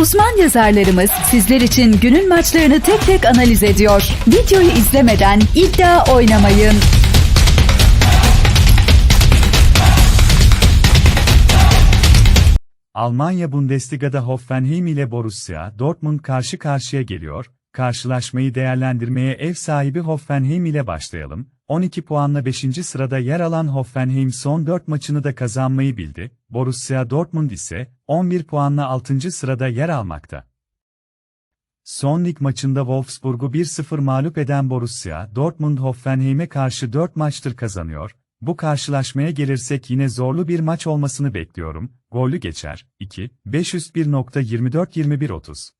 Uzman yazarlarımız sizler için günün maçlarını tek tek analiz ediyor. Videoyu izlemeden iddia oynamayın. Almanya Bundesliga'da Hoffenheim ile Borussia Dortmund karşı karşıya geliyor. Karşılaşmayı değerlendirmeye ev sahibi Hoffenheim ile başlayalım. 12 puanla 5. sırada yer alan Hoffenheim son 4 maçını da kazanmayı bildi. Borussia Dortmund ise 11 puanla 6. sırada yer almakta. Son lig maçında Wolfsburg'u 1-0 mağlup eden Borussia Dortmund Hoffenheim'e karşı 4 maçtır kazanıyor. Bu karşılaşmaya gelirsek yine zorlu bir maç olmasını bekliyorum. Gollü geçer. 2, 501.24-21-30.